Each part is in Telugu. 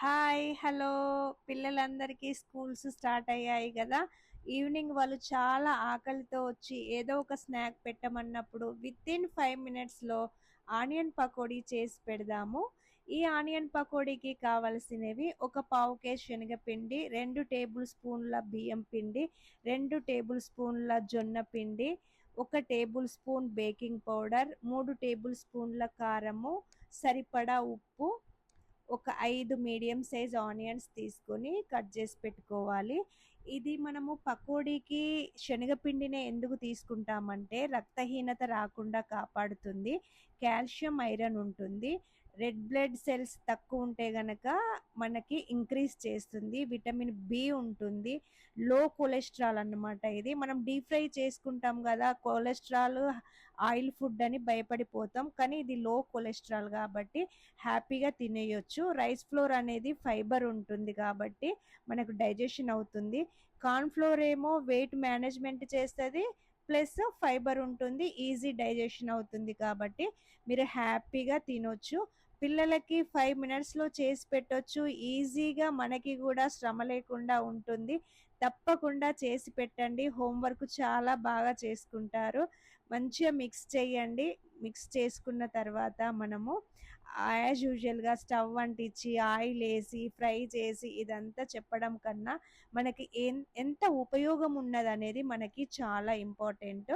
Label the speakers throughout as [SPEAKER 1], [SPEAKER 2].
[SPEAKER 1] Hi hello. పిల్లలందరికీ స్కూల్స్ స్టార్ట్ అయ్యాయి కదా. ఈవినింగ్ వాళ్ళు చాలా ఆకలితో వచ్చి ఏదో ఒక స్నాక్ పెట్టమన్నప్పుడు విత్ ఇన్ ఫైవ్ మినిట్స్లో ఆనియన్ పకోడీ చేసి పెడదాము. ఈ ఆనియన్ పకోడీకి కావలసినవి ఒక పావు కేజీ శనగపిండి రెండు టేబుల్ స్పూన్ల బియ్యం పిండి రెండు టేబుల్ స్పూన్ల జొన్న పిండి ఒక టేబుల్ స్పూన్ బేకింగ్ పౌడర్ మూడు టేబుల్ స్పూన్ల కారము సరిపడా ఉప్పు ఒక ఐదు మీడియం సైజ్ ఆనియన్స్ తీసుకొని కట్ చేసి పెట్టుకోవాలి. ఇది మనము పకోడీకి శనగపిండినే ఎందుకు తీసుకుంటామంటే రక్తహీనత రాకుండా కాపాడుతుంది. కాల్షియం ఐరన్ ఉంటుంది. రెడ్ బ్లడ్ సెల్స్ తక్కువ ఉంటే గనక మనకి ఇంక్రీజ్ చేస్తుంది విటమిన్ బి ఉంటుంది లో కొలెస్ట్రాల్ అన్నమాట ఇది. మనం డీప్ ఫ్రై చేసుకుంటాం కదా కొలెస్ట్రాల్ ఆయిల్ ఫుడ్ అని భయపడిపోతాం. కానీ ఇది లో కొలెస్ట్రాల్ కాబట్టి హ్యాపీగా తినేయొచ్చు. రైస్ ఫ్లోర్ అనేది ఫైబర్ ఉంటుంది కాబట్టి మనకు డైజెషన్ అవుతుంది. కార్న్ఫ్లోర్ ఏమో వెయిట్ మేనేజ్మెంట్ చేస్తుంది ప్లస్ ఫైబర్ ఉంటుంది ఈజీ డైజెషన్ అవుతుంది కాబట్టి మీరు హ్యాపీగా తినొచ్చు. పిల్లలకి ఫైవ్ మినిట్స్లో చేసి పెట్టొచ్చు. ఈజీగా మనకి కూడా శ్రమ లేకుండా ఉంటుంది. తప్పకుండా చేసి పెట్టండి. హోంవర్క్ చాలా బాగా చేసుకుంటారు. మంచిగా మిక్స్ చేయండి. మిక్స్ చేసుకున్న తర్వాత మనము యాజ్ యూజువల్గా స్టవ్ అంటించి ఆయిల్ వేసి ఫ్రై చేసి ఇదంతా చెప్పడం కన్నా మనకి ఎంత ఉపయోగం ఉన్నది అనేది మనకి చాలా ఇంపార్టెంట్.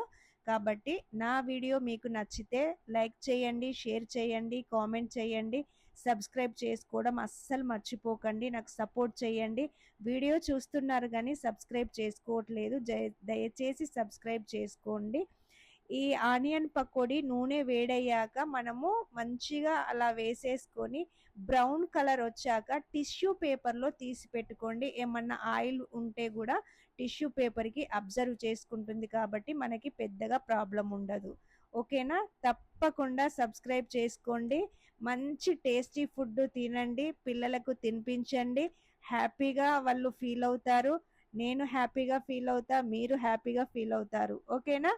[SPEAKER 1] కాబట్టి నా వీడియో మీకు నచ్చితే లైక్ చేయండి షేర్ చేయండి కామెంట్ చేయండి సబ్స్క్రైబ్ చేసుకోవడం అస్సలు మర్చిపోకండి నాకు సపోర్ట్ చేయండి. వీడియో చూస్తున్నారు కానీ సబ్స్క్రైబ్ చేసుకోవట్లేదు. దయచేసి సబ్స్క్రైబ్ చేసుకోండి. ఈ ఆనియన్ పకోడీ నూనె వేడయ్యాక మనము మంచిగా అలా వేసేసుకొని బ్రౌన్ కలర్ వచ్చాక టిష్యూ పేపర్లో తీసి పెట్టుకోండి. ఏమన్నా ఆయిల్ ఉంటే కూడా టిష్యూ పేపర్కి అబ్జర్వ్ చేసుకుంటుంది కాబట్టి మనకి పెద్దగా ప్రాబ్లం ఉండదు. ఓకేనా? తప్పకుండా సబ్స్క్రైబ్ చేసుకోండి. మంచి టేస్టీ ఫుడ్ తినండి. పిల్లలకు తినిపించండి. హ్యాపీగా వాళ్ళు ఫీల్ అవుతారు. నేను హ్యాపీగా ఫీల్ అవుతా మీరు హ్యాపీగా ఫీల్ అవుతారు. ఓకేనా?